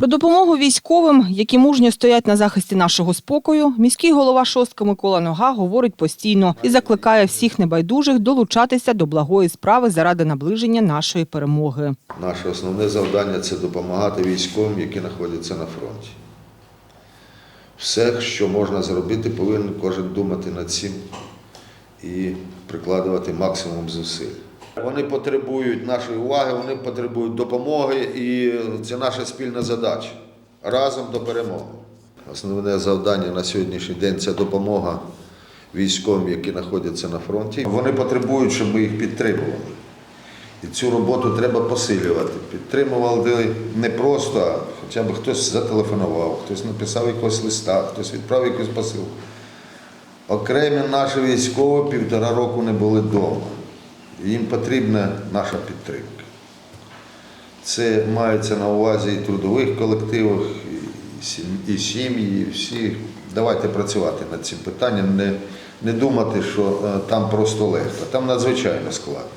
Про допомогу військовим, які мужньо стоять на захисті нашого спокою, міський голова шостка Микола Нога говорить постійно і закликає всіх небайдужих долучатися до благої справи заради наближення нашої перемоги. Наше основне завдання це допомагати військовим, які знаходяться на фронті. Все, що можна зробити, повинен кожен думати над цим і прикладувати максимум зусиль. Вони потребують нашої уваги, вони потребують допомоги, і це наша спільна задача разом до перемоги. Основне завдання на сьогоднішній день це допомога військовим, які знаходяться на фронті. Вони потребують, щоб ми їх підтримували. І цю роботу треба посилювати. Підтримували не просто, хоча б хтось зателефонував, хтось написав якогось листа, хтось відправив якусь посилку. Окремі наші військові півтора року не були вдома. Їм потрібна наша підтримка. Це мається на увазі і трудових колективах, і сім'ї, і всі. Давайте працювати над цим питанням, не, не думати, що е, там просто легко, там надзвичайно складно.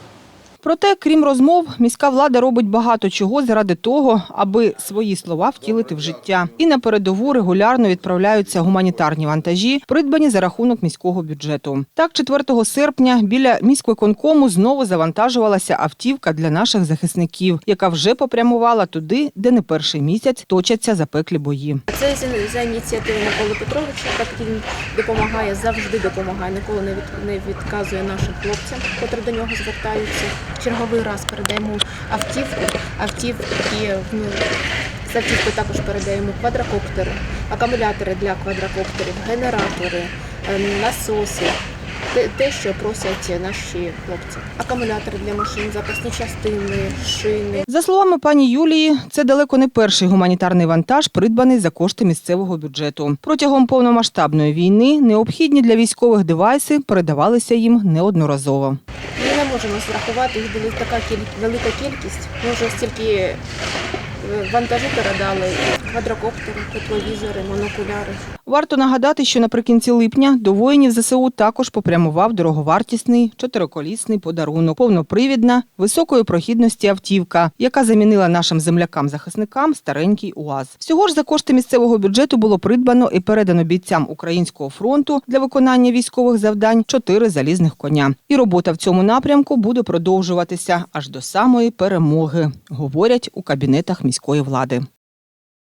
Проте, крім розмов, міська влада робить багато чого заради того, аби свої слова втілити в життя. І на передову регулярно відправляються гуманітарні вантажі, придбані за рахунок міського бюджету. Так, 4 серпня біля міськвиконкому знову завантажувалася автівка для наших захисників, яка вже попрямувала туди, де не перший місяць точаться запеклі бої. Це за- ініціативи Миколи Петровича, так він допомагає, завжди допомагає, ніколи не відказує нашим хлопцям, котрі до нього звертаються. Черговий раз передаємо автівку, автівки, ну, з автівки також передаємо квадрокоптери, акумулятори для квадрокоптерів, генератори, ем, насоси. Те, що просять наші хлопці. Акумулятори для машин, запасні частини, шини, За словами пані Юлії, це далеко не перший гуманітарний вантаж, придбаний за кошти місцевого бюджету. Протягом повномасштабної війни необхідні для військових девайси передавалися їм неодноразово. Можемо зрахувати, їх була така велика кількість. Ми вже стільки вантажу передали, квадрокоптери, тепловізори, монокуляри. Варто нагадати, що наприкінці липня до воїнів ЗСУ також попрямував дороговартісний чотириколісний подарунок, повнопривідна високої прохідності автівка, яка замінила нашим землякам-захисникам старенький УАЗ. Всього ж за кошти місцевого бюджету було придбано і передано бійцям українського фронту для виконання військових завдань чотири залізних коня. І робота в цьому напрямку буде продовжуватися аж до самої перемоги, говорять у кабінетах міської влади.